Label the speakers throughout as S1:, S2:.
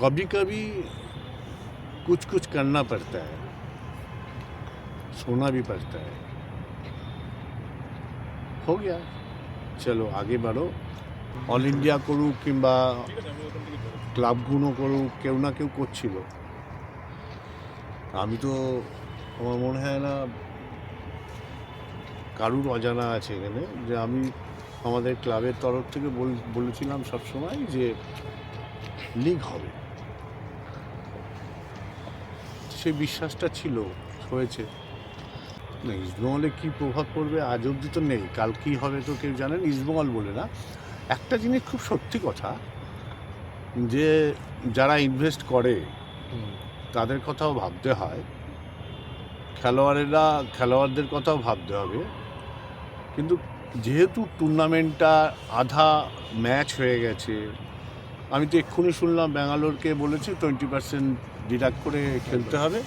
S1: कभी कभी कुछ कुछ करना पड़ता है सोना भी पड़ता है हो गया চলো আগে বাড়ো অল ইন্ডিয়া করুক কিংবা ক্লাবগুলো করুক কেউ না কেউ করছিল আমি তো আমার মনে হয় না কারুর অজানা আছে এখানে যে আমি আমাদের ক্লাবের তরফ থেকে বল- বলেছিলাম সবসময় যে লিগ হবে সেই বিশ্বাসটা ছিল হয়েছে। না ইস্টবেঙ্গলে কী প্রভাব পড়বে আজ অবধি তো নেই কাল কী হবে তো কেউ জানেন ইস্টবেঙ্গল বলে না। একটা জিনিস খুব সত্যি কথা যে যারা ইনভেস্ট করে তাদের কথাও ভাবতে হয়। খেলোয়াড়েরা খেলোয়াড়দের কথাও ভাবতে হবে। কিন্তু যেহেতু টুর্নামেন্টটা আধা ম্যাচ হয়ে গেছে আমি তো এক্ষুনি শুনলাম ব্যাঙ্গালোরকে বলেছে টোয়েন্টি পার্সেন্ট ডিডাক্ট করে খেলতে হবে।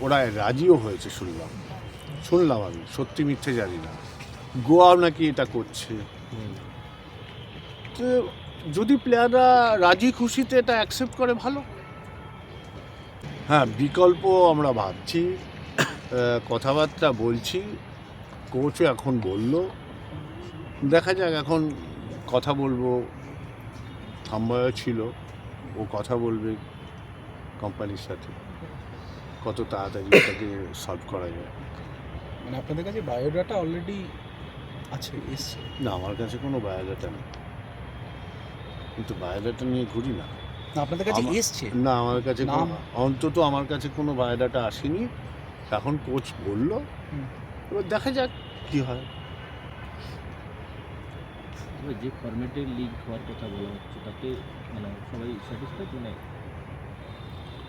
S1: ওরা রাজিও হয়েছে শুনলাম। শুনলাম আমি, সত্যি মিথ্যে জানি না। গোয়াও নাকি এটা করছে। তো যদি প্লেয়াররা রাজি খুশিতে এটা অ্যাকসেপ্ট করে, ভালো। হ্যাঁ বিকল্প আমরা ভাবছি কথাবার্তা বলছি কোচও এখন বলল। দেখা যাক, এখন কথা বলব। থাম্বায়ও ছিল ও কথা বলবে কোম্পানির সাথে। কত তাড়াতাড়ি এটাকে সলভ করা যায়।
S2: মানে আপনাদের কাছে বায়োডাটা অলরেডি আছে এসছে?
S1: না আমার কাছে কোনো বায়োডাটা নেই। কিন্তু বায়োডাটা নিয়ে ঘুরি না।
S2: আপনাদের কাছে এসছে?
S1: না আমার কাছে অন্তত আমার কাছে কোনো বায়োডাটা আসেনি। এখন কোচ বলল। এবার দেখা যাক কি হয়।
S3: তবে যে ফরম্যাটে লিগ হওয়ার কথা বলা হচ্ছে তাতে মানে সবাই স্যাটিসফাইড মানে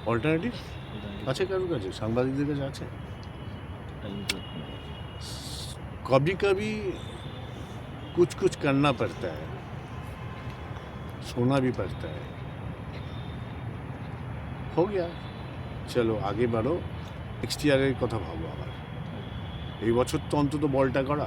S1: অল্টারনেটিভ
S3: এটা-
S1: আছে কারোর কাছে সাংবাদিকদের কাছে আছে
S3: time তো
S1: कभी कभी कुछ कुछ करना पड़ता है सोना भी पड़ता है हो गया চলো আগে বাড়ো নেক্সট ইয়ারের কথা ভাবো আবার এই বছর তো অন্তত বলটা করা